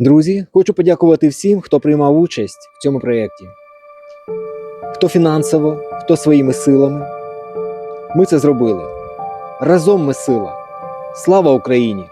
Друзі, хочу подякувати всім, хто приймав участь в цьому проєкті, хто фінансово, хто своїми силами. Ми це зробили. Разом ми сила. Слава Україні!